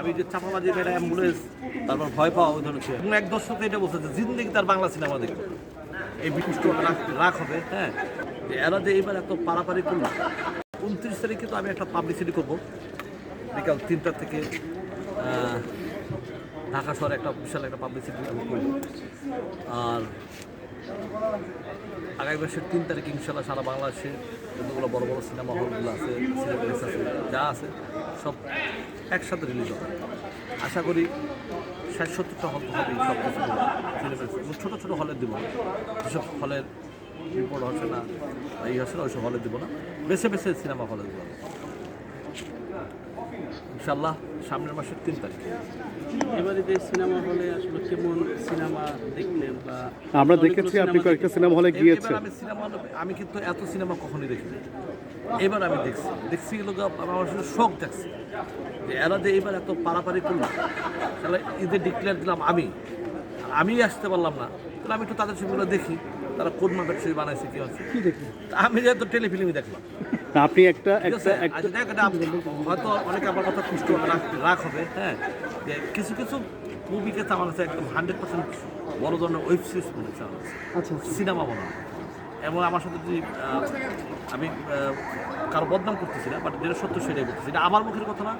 আমি যে চাপাবাজি একটা অ্যাম্বুলেন্স তারপর ভয় পাওয়া ওই ধরনের ছিল। এবং এক এটা বলছে যে তার বাংলা সিনেমা দেখবে। এই বিপুষ্ট রাখ হবে হ্যাঁ? এরা যে এইবার এত পারাপারি করল। উনত্রিশ তারিখে তো আমি একটা পাবলিসিটি করব। বিকাল তিনটা থেকে ঢাকা শহরে একটা বিশাল একটা পাবলিসিটি আমি আর আগামী মাসের তিন তারিখ ইনশাল্লাহ সারা বাংলাদেশে যতগুলো বড় বড় সিনেমা হলগুলো আছে সিনেপ্লেক্স আছে, যা আছে সব একসাথে রিলিজ হবে। আশা করি ষাট সত্তরটা হল হবে সব কিছু এবং ছোটো ছোটো হলে দেবো যেসব হলের রিপোর্ট হচ্ছে না এই হচ্ছে না, ওইসব হলে দেবো না। বেছে বেছে সিনেমা হলে দেবো। ইনশাল্লাহ সামনের মাসের তিন তারিখ। এবারে যে সিনেমা হলে আসলে কেমন সিনেমা দেখলেন বা আমরা দেখেছি আপনি সিনেমা কয়েকটা সিনেমা হলে গিয়েছেন। আমি সিনেমা আমি কিন্তু এত সিনেমা কখনোই দেখিনি। এবার আমি দেখছি। দেখছি লোক আমার শুধু শখ দেখছি যে এরা যে এবার এত পারাপারি করল। তাহলে ঈদের ডিক্লেয়ার দিলাম আমি। আমি আসতে পারলাম না। তাহলে আমি একটু তাদের ছবিগুলো দেখি তারা কোন মাপের ছবি বানাইছে কি হচ্ছে। কি দেখি তা আমি যেহেতু টেলিফিল্মই দেখলাম। আপনি একটা একটা আচ্ছা হয়তো অনেকে আমার কথা পুষ্ট রাখ রাখ হবে হ্যাঁ? যে কিছু কিছু মুভিকে তো আমার কাছে একদম হান্ড্রেড পার্সেন্ট বড় ধরনের ওয়েব সিরিজ মনে হচ্ছে আমার কাছে। আচ্ছা সিনেমা বানানো এবং আমার সাথে যদি আমি কারও বদনাম করতেছি না বাট যেটা সত্য সেটাই বলতেছি। এটা আমার মুখের কথা না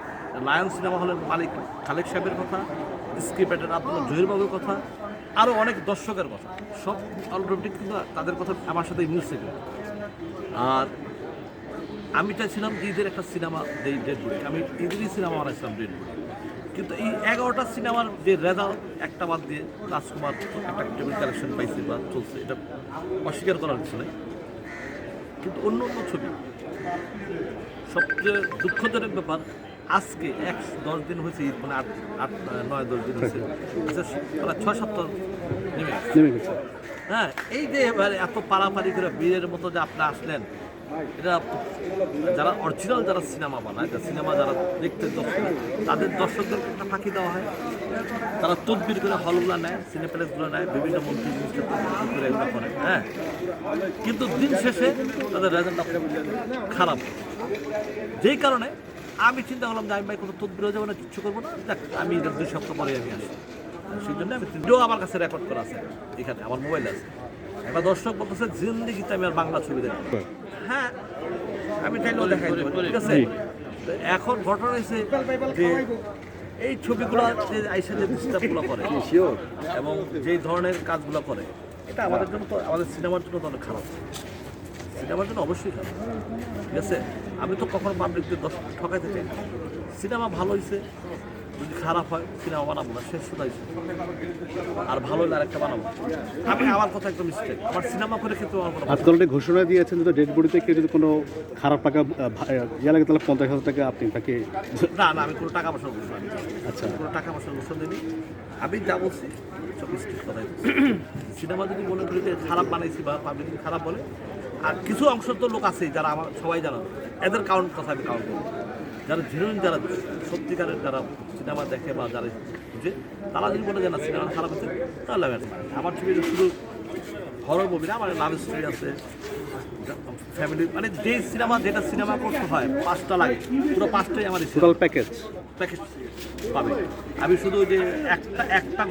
লায়ন সিনেমা হলের মালিক খালেক সাহেবের কথা স্ক্রিপ্টের আব্দুল্লাহ জহির বাবুর কথা আরও অনেক দর্শকের কথা। সব অলরেডি কিন্তু তাদের কথা আমার সাথে মিলছে। আর আমি চাইছিলাম ঈদের একটা সিনেমা দেই ডেড বডি আমি ঈদেরই সিনেমা বানাইছিলাম ডেড বডি কিন্তু এই এগারোটা সিনেমার যে রেজাল্ট একটা বাদ দিয়ে রাজকুমার একটা টেবিল কালেকশন পাইছে বা চলছে এটা অস্বীকার করার কিছু নেই। কিন্তু অন্য অন্য ছবি। সবচেয়ে দুঃখজনক ব্যাপার আজকে এক দশ দিন হয়েছে ঈদ মানে আট আট নয় দশ দিন হয়েছে। আচ্ছা মানে ছয় সপ্তাহ নেমে গেছে। হ্যাঁ এই যে এবারে এত পারাপারি করে বীরের মতো যে আপনি আসলেন এটা যারা অরিজিনাল যারা সিনেমা বানায় সিনেমা যারা দেখতে দর্শক, তাদের দর্শকদেরকে একটা ফাঁকি দেওয়া হয়। তারা তদবির করে হলগুলো নেয় সিনেপ্লেক্সগুলো নেয়, বিভিন্ন মন্ত্রী করে এগুলো করে হ্যাঁ? কিন্তু দিন শেষে তাদের রেজাল্টটা খারাপ। যেই কারণে আমি চিন্তা করলাম যে আমি ভাই কোনো তদবির হয়ে যাব না, কিচ্ছু করব না। দেখ আমি দুই সপ্তাহ পরে আমি আসি। সেই জন্য আমি ভিডিও আমার কাছে রেকর্ড করা আছে। এখানে আমার মোবাইল আছে। এবার দর্শক বলতেছে, জিন্দিগিতে আমি আর বাংলা ছবি দেখব হ্যাঁ আমি চাইলেও দেখাই দেবো ঠিক আছে? তো এখন ঘটনা হয়েছে যে এই ছবিগুলো যে আইসা যে ডিস্টার্বগুলো করে এবং যেই ধরনের কাজগুলো করে এটা আমাদের জন্য তো আমাদের সিনেমার জন্য তো অনেক খারাপ। সিনেমার জন্য অবশ্যই খারাপ ঠিক আছে? আমি তো কখনো পাবলিকদের দর্শক ঠকাইতে চাই সিনেমা ভালো হয়েছে যদি খারাপ হয় সিনেমা বানাবো না শেষ শুধু আর ভালো হলে আরেকটা বানাবো। আমি আমার কথা একদম মিস্টেক আমার সিনেমা করে ক্ষেত্রে আমার কোনো আজকাল একটা ঘোষণা দিয়েছেন যে ডেড বডিতে কেউ যদি কোনো খারাপ টাকা ইয়ে লাগে তাহলে পঞ্চাশ হাজার টাকা আপনি তাকে না না আমি কোনো টাকা পয়সার ঘোষণা দিই। আচ্ছা। কোনো টাকা পয়সার ঘোষণা দিইনি। আমি যা বলছি সব স্ট্রিট কথাই সিনেমা যদি মনে করি যে খারাপ বানাইছি বা পাবলিক যদি খারাপ বলে আর কিছু অংশ তো লোক আছে যারা আমার সবাই জানা এদের কাউন্ট কথা আমি কাউন্ট করব যারা জেনুইন যারা সত্যিকারের যারা সিনেমা দেখে বা যারা বুঝে তারা যদি বলে যে না সিনেমা খারাপ হচ্ছে তাহলে আমি। আমার ছবি শুধু হরর মুভি না আমার লাভ স্টোরি আছে ফ্যামিলি মানে যে সিনেমা যেটা সিনেমা করতে হয় পাঁচটা লাগে পুরো পাঁচটাই আমার টোটাল প্যাকেজ প্যাকেজ পাবে। আমি শুধু যে একটা একটা